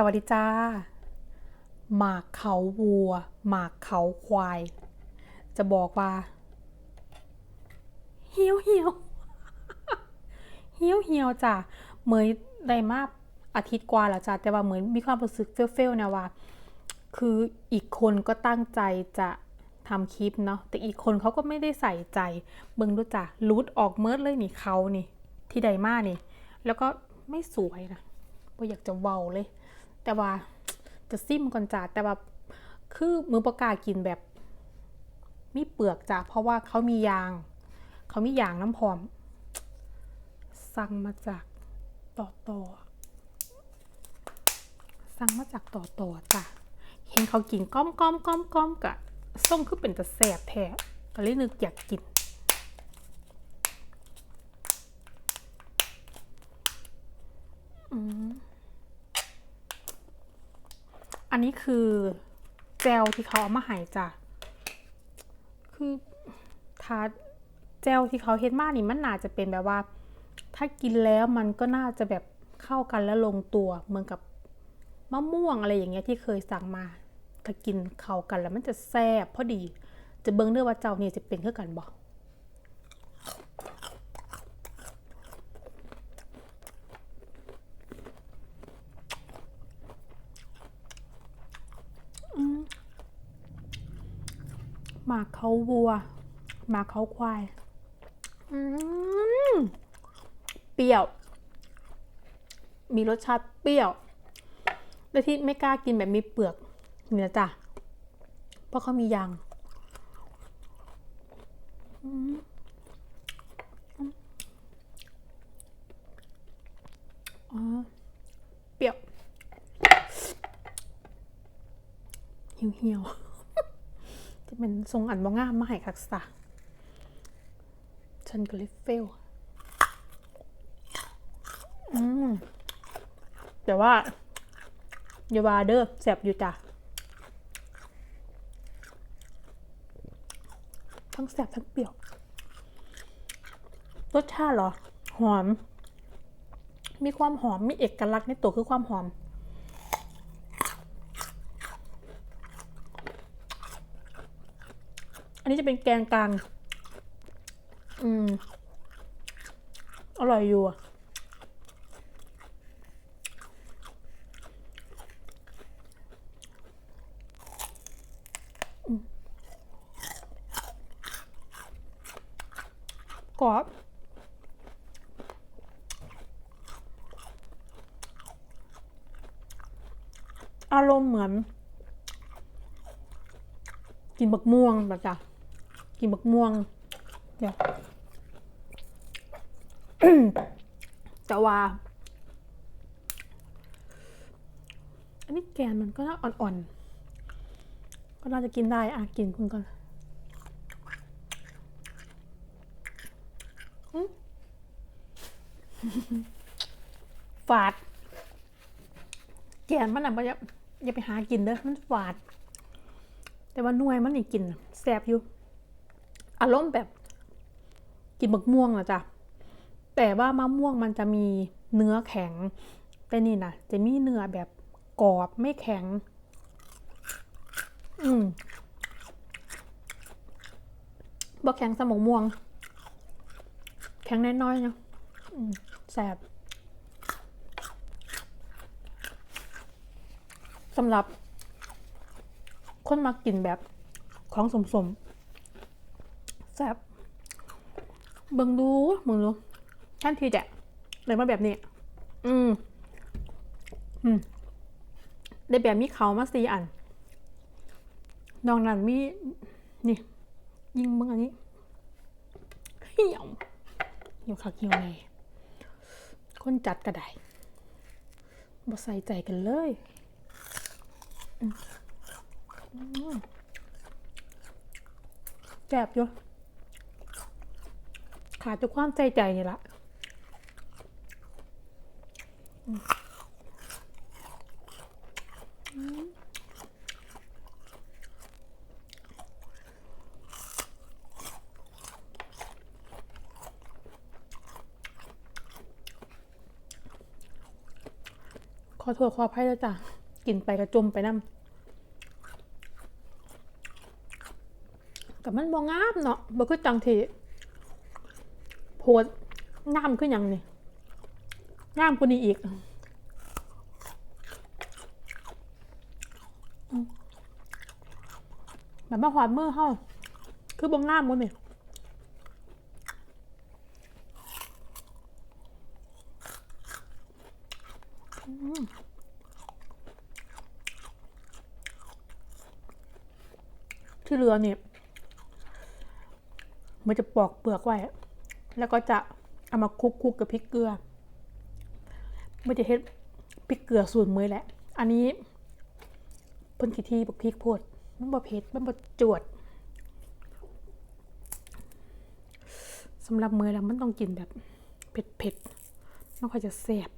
สวัสดีจ้า หมากเขาวัว หมากเขาควาย จะบอกว่าเหี่ยวเหี่ยวเหี่ยวเหี่ยวจ้ะเหมยได้มาอาทิตย์กว่าแล้วจ้ะแต่ว่าเหมือนมีความรู้สึกเฟลๆนะว่า คืออีกคนก็ตั้งใจจะทำคลิปเนาะแต่อีกคนเขาก็ไม่ได้ใส่ใจเบิ่งดูจ้ะรูดออกเมิดเลยนี่เขานี่ ที่ใดมานี่ แล้วก็ไม่สวยนะบ่อยากจะเว้าเลย แต่ว่าจะซิมก่อนจ้ะแต่ว่าคือมือประกากินแบบมีเปลือกจ้ะเพราะว่าเขามียาง เขามียางน้ำพร้อม สั่งมาจากต่อต่อสั่งมาจากต่อต่อจ้ะเห็นเขากินก้อมก้อมก้อมก้อมกะส้มคือเป็นตะแสบแท้ก็เลยนึกอยากกิน อืม อั นนี้คือแจลที่เขาเอามาให้จ้ะ คือทาแจลที่เขาเฮ็ดมานี่มันน่าจะเป็นแบบว่า ถ้ากินแล้วมันก็น่าจะแบบเข้ากันและลงตัวเหมือนกับมะม่วงอะไรอย่างเงี้ยที่เคยสั่งมา ถ้ากินเข้ากันแล้วมันจะแซ่บพอดี จะเบิ่งเด้อว่าเจ้านี่จะเป็นเคือกันบอม หมากเขาวัว หมากเขาควายอืมเปรี้ยว มีรสชาติเปรี้ยวแต่ที่ไม่กล้ากินแบบมีเปลือกนี่นะจ้ะ เพราะเขามียางอืมอ๋อเปรี้ยว เหี่ยวเหี่ยวๆจะ เป็นทรงอันบ่งามมาให้คักษะฉันก็เลยเฟลอืมแต่ว่าอย่าว่าเด้อแสบอยู่จ้ะทั้งแสบทั้งเปรี้ยว รสชาติเหรอ หอม มีความหอม มีเอกลักษณ์ในตัวคือความหอม นนี้จะเป็นแกงกลาง อืม อร่อยอยู่อะกรอบอารมณ์เหมือน กินบักม่วงแบบจ้ะ กินบักม่วงเดี๋ยวแต่ว่า อันนี้แกนมันก็น่าอ่อนๆ ก็น่าจะกินได้ อะ กินคุณก่อนฝาด แกนมันอะอย่าอย่าไปหากินเด้อมันฝาด แต่ว่าน่วยมันนี่กินแซบอยู่ อารมณ์แบบกินบักม่วงนะจ๊ะแต่ว่ามะม่วงมันจะมีเนื้อแข็ง แต่นี่นะจะมีเนื้อแบบกรอบไม่แข็ง อืมบ่แข็งสมองม่วง แข็งน้อยๆเนาะแสบสำหรับคนมากินแบบของสมๆ แซ่บเบิ่งดูเบิ่งดูท่านทีจะเลยมาแบบนี้ อืม อืม ได้แบบมีเขามาสี่อันนอกนั้นมี นี่ ยิงเบิ่งอันนี้เหี่ยวเหี่ยวคักเหี่ยวในคนจัดกระไดบ่ใส่ใจกันเลยแซ่บอยู่ ขาดจากความใจใจนี่ละอืมอืมขอโทษขออภัยแล้วจ้ะ กินไปกระจุมไปน้ำกับมันบ่งามเนาะบ่คือจังที่ โพดงามคือหยังนี่งามกว่านี้อีกแบบมาหวานมือเฮาคือบ่งามหมดนี่ที่เหลือเนี่ยมันจะปอกเปลือกไว้ แล้วก็จะเอามาคลุกๆกกับพริกเกลือมันจะเฮ็ดพริกเกลือสูตรมือแหละ อันนี้เพิ่นกี่ทีบักพริกโพดมันบ่เผ็ดมันบ่จวดสำหรับมือแล้วมันต้องกินแบบเผ็ดๆมันค่อยจะแซ่บ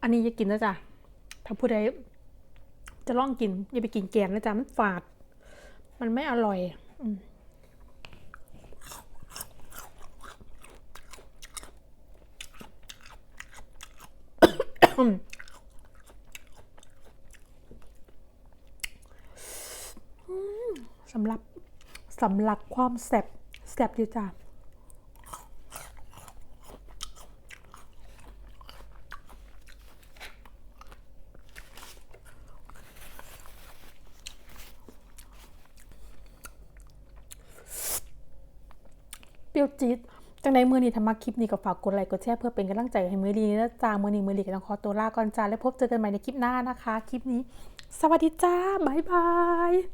อันนี้อย่ากินนะจ๊ะถ้าผู้ใดจะลองกินอย่าไปกินแกงนะจ๊ะมันฝาด มันไม่อร่อย อืม สำหรับสำหรับความแซบแซ่บดีจ้ะเปรี้ยวจี๊ด จังในมือนี้ทำมาคลิปนี้ก็ฝากกดไลค์กดแชร์เพื่อเป็นกำลังใจให้มือดีนะจ้ามือนี้มือดีก็ต้องขอตัวลาก่อนจ้าแล้วพบเจอกันใหม่ในคลิปหน้านะคะ คลิปนี้ สวัสดีจ้าบ๊ายบาย